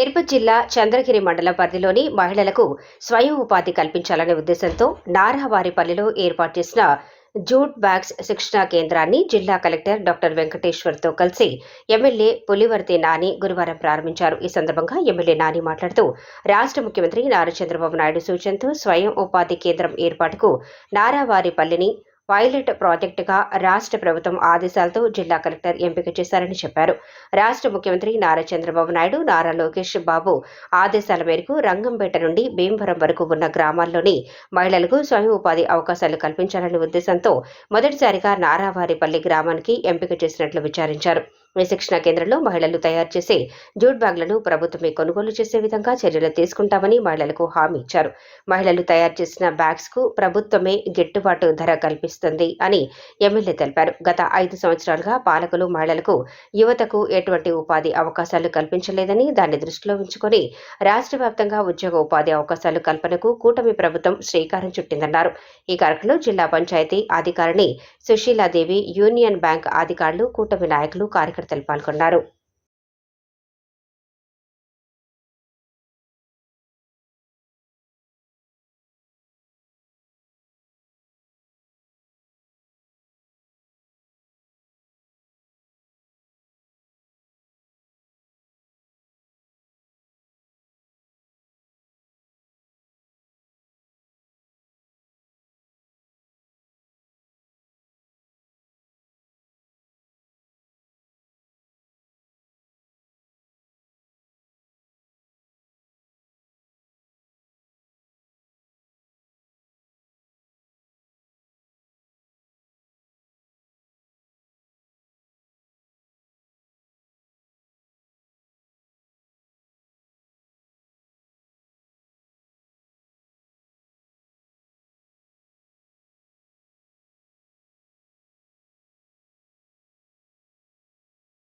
తిరుపతి జిల్లా చంద్రగిరి మండల పరిధిలోని మహిళలకు స్వయం ఉపాధి కల్పించాలనే ఉద్దేశంతో నారావారిపల్లిలో ఏర్పాటు చేసిన జూట్ బ్యాగ్స్ శిక్షణా కేంద్రాన్ని జిల్లా కలెక్టర్ డాక్టర్ వెంకటేశ్వర్తో కలిసి ఎమ్మెల్యే పులివర్తి నాని గురువారం ప్రారంభించారు. ఈ సందర్భంగా ఎమ్మెల్యే నాని మాట్లాడుతూ రాష్ట్ర ముఖ్యమంత్రి నారా చంద్రబాబు నాయుడు సూచనతో స్వయం ఉపాధి కేంద్రం ఏర్పాటుకు నారావారిపల్లిని పైలట్ ప్రాజెక్టుగా రాష్ట్ర ప్రభుత్వం ఆదేశాలతో జిల్లా కలెక్టర్ ఎంపిక చేశారని చెప్పారు. రాష్ట్ర ముఖ్యమంత్రి నారా చంద్రబాబు నాయుడు నారా లోకేష్ బాబు ఆదేశాల మేరకు రంగంపేట నుండి భీమవరం వరకు ఉన్న గ్రామాల్లోని మహిళలకు స్వయం ఉపాధి అవకాశాలు కల్పించాలనే ఉద్దేశంతో మొదటిసారిగా నారావారిపల్లి గ్రామానికి ఎంపిక చేసినట్లు విచారించారు. శిక్షణ కేంద్రంలో మహిళలు తయారు చేసే జూట్ బ్యాగ్లను ప్రభుత్వమే కొనుగోలు చేసే విధంగా చర్యలు తీసుకుంటామని మహిళలకు హామీ ఇచ్చారు. మహిళలు తయారు చేసిన బ్యాగ్స్కు ప్రభుత్వమే గిట్టుబాటు ధర కల్పిస్తుంది అని ఎమ్మెల్యే తెలిపారు. గత ఐదు సంవత్సరాలుగా పాలకులు మహిళలకు యువతకు ఎటువంటి ఉపాధి అవకాశాలు కల్పించలేదని దాన్ని దృష్టిలో ఉంచుకొని రాష్ట్ర వ్యాప్తంగా ఉద్యోగ ఉపాధి అవకాశాలు కల్పనకు కూటమి ప్రభుత్వం శ్రీకారం చుట్టిందన్నారు. ఈ కార్యక్రమంలో జిల్లా పంచాయతీ అధికారిని సుశీలాదేవి యూనియన్ బ్యాంక్ అధికారులు కూటమి నాయకులు కార్యకర్తలు పాల్గొన్నారు